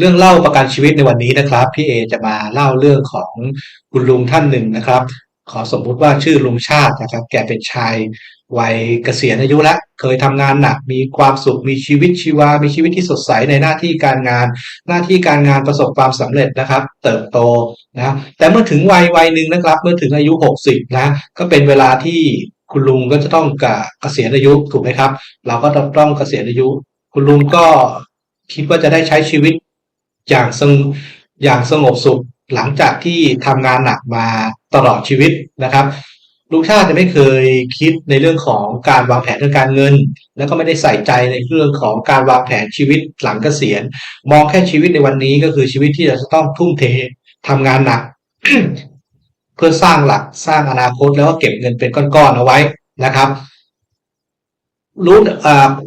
เรื่องเล่าประกันชีวิตในวันนี้นะครับ พี่เอจะมาเล่าเรื่องของคุณลุงท่านหนึ่งนะครับ ขอสมมุติว่าชื่อลุงชาตินะครับ แกเป็นชายวัยเกษียณอายุแล้วเคยทำงานหนัก มีความสุขมีชีวิตชีวา มีชีวิตที่สดใสในหน้าที่การงาน หน้าที่การงานประสบความสำเร็จนะครับ เติบโตนะแต่เมื่อถึงวัยวัยหนึ่งนะครับ เมื่อถึงอายุ 60 นะ ก็เป็นเวลาที่คุณลุงก็จะต้องกเกษียณอายุถูกไหมครับ เราก็ต้องต้องเกษียณอายุ คุณลุงก็คิดว่าจะได้ใช้ชีวิต อย่างสงอย่างสงบสุขหลังจากที่ทำงานหนักมาตลอดชีวิตนะครับลุงชาติจะไม่เคยคิดในเรื่องของการวางแผนทางการเงิน แล้วก็ไม่ได้ใส่ใจในเรื่องของการวางแผนชีวิตหลังเกษียณ มองแค่ชีวิตในวันนี้ก็คือชีวิตที่จะต้องทุ่มเททำงานหนัก เพื่อสร้างหลักสร้างอนาคตแล้วก็เก็บเงินเป็นก้อนๆเอาไว้นะครับ รู้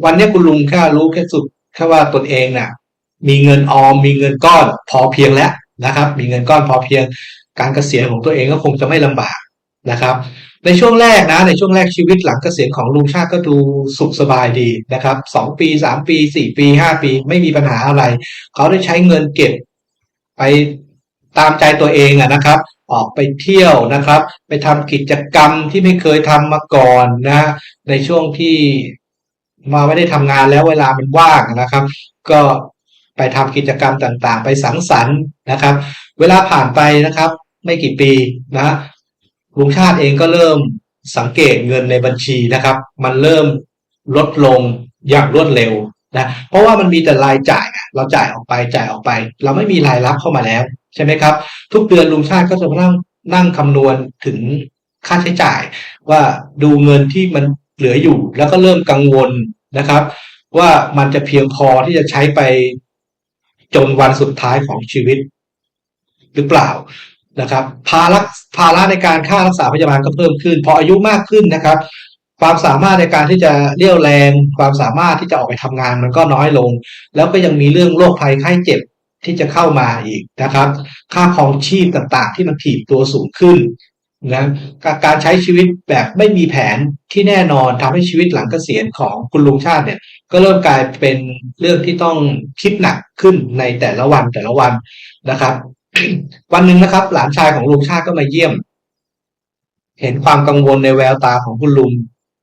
วันนี้คุณลุงแค่รู้แค่สุดแค่ว่าตนเองน่ะ มีเงินออม มีเงินก้อนพอเพียงแล้วนะครับ มีเงินก้อนพอเพียง การเกษียณของตัวเองก็คงจะไม่ลำบากนะครับ ในช่วงแรกนะในช่วงแรกชีวิตหลังเกษียณของลุงชาติก็ดูสุขสบายดีนะครับสองปีสามปีสี่ปีห้าปีไม่มีปัญหาอะไร เขาได้ใช้เงินเก็บไปตามใจตัวเองอะนะครับ ออกไปเที่ยวนะครับ ไปทำกิจกรรมที่ไม่เคยทำมาก่อนนะในช่วงที่มาไม่ได้ทำงานแล้วเวลามันว่างนะครับ ก็ ไปทำกิจกรรมต่างๆ ไปสังสรรค์นะครับ เวลาผ่านไปนะครับ ไม่กี่ปีนะลุงชาติเองก็เริ่มสังเกตเงินในบัญชีนะครับ มันเริ่มลดลงอย่างรวดเร็วนะเพราะว่ามันมีแต่รายจ่ายเราจ่ายออกไปจ่ายออกไป เราไม่มีรายรับเข้ามาแล้วใช่ไหมครับ ทุกเดือนลุงชาติก็จะนั่งนั่งคำนวณถึงค่าใช้จ่าย ว่าดูเงินที่มันเหลืออยู่แล้วก็เริ่มกังวลนะครับ ว่ามันจะเพียงพอที่จะใช้ไป จนวันสุดท้ายของชีวิต หรือเปล่านะครับภาระภาระในการค่ารักษาพยาบาลก็เพิ่มขึ้น พออายุมากขึ้นนะครับ ความสามารถในการที่จะเรี่ยวแรง ความสามารถที่จะออกไปทำงานมันก็น้อยลง แล้วก็ยังมีเรื่องโรคภัยไข้เจ็บที่จะเข้ามาอีกนะครับ ค่าครองชีพต่างๆ ที่มันถีบตัวสูงขึ้น นะการใช้ชีวิตแบบไม่มีแผนที่แน่นอนทำให้ชีวิตหลังเกษียณของคุณลุงชาติเนี่ย ก็เริ่มกลายเป็นเรื่องที่ต้องคิดหนักขึ้นในแต่ละวันแต่ละวันนะครับ วันหนึ่งนะครับ หลานชายของลุงชาติก็มาเยี่ยม เห็นความกังวลในแววตาของคุณลุง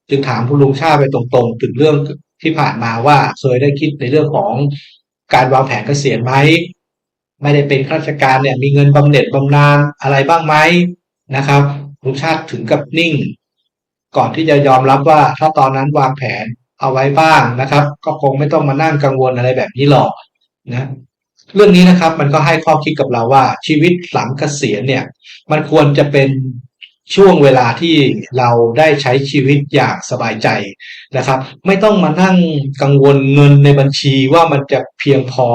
จึงถามคุณลุงชาติไปตรงๆ ถึงเรื่องที่ผ่านมาว่าเคยได้คิดในเรื่องของการวางแผนเกษียณไหมไม่ได้เป็นข้าราชการเนี่ย มีเงินบำเหน็จบำนาญอะไรบ้างไหม นะครับลุงชาติถึงกับนิ่ง ก่อนที่จะยอมรับว่าถ้าตอนนั้นวางแผนเอาไว้บ้างนะครับ ก็คงไม่ต้องมานั่งกังวลอะไรแบบนี้หรอกนะเรื่องนี้นะครับมันก็ให้ข้อคิดกับเราว่าชีวิตหลังเกษียณเนี่ย มันควรจะเป็นช่วงเวลาที่เราได้ใช้ชีวิตอย่างสบายใจนะครับ ไม่ต้องมานั่งกังวลเงินในบัญชีว่ามันจะเพียงพอ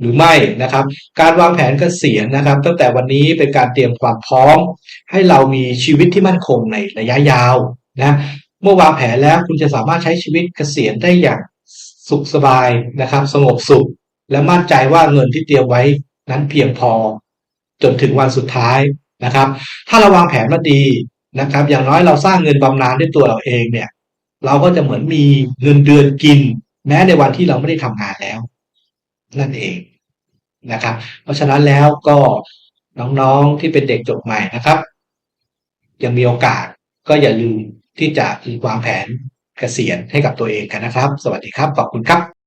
หรือไม่นะครับ การวางแผนเกษียณนะครับ ตั้งแต่วันนี้เป็นการเตรียมความพร้อม ให้เรามีชีวิตที่มั่นคงในระยะยาวนะเมื่อวางแผนแล้วคุณจะสามารถใช้ชีวิตเกษียณได้อย่างสุขสบายนะครับ สงบสุข และมั่นใจว่าเงินที่เตรียมไว้นั้นเพียงพอ จนถึงวันสุดท้ายนะครับ ถ้าเราวางแผนมาดีนะครับ อย่างน้อยเราสร้างเงินบำนาญด้วยตัวเราเองเนี่ย เราก็จะเหมือนมีเงินเดือนกิน แม้ในวันที่เราไม่ได้ทำงานแล้ว นั่นเองนะครับ เพราะฉะนั้นแล้วก็น้องๆที่เป็นเด็กจบใหม่นะครับ ยังมีโอกาสก็อย่าลืมที่จะวางแผนเกษียณให้กับตัวเองกันนะครับ สวัสดีครับ ขอบคุณครับ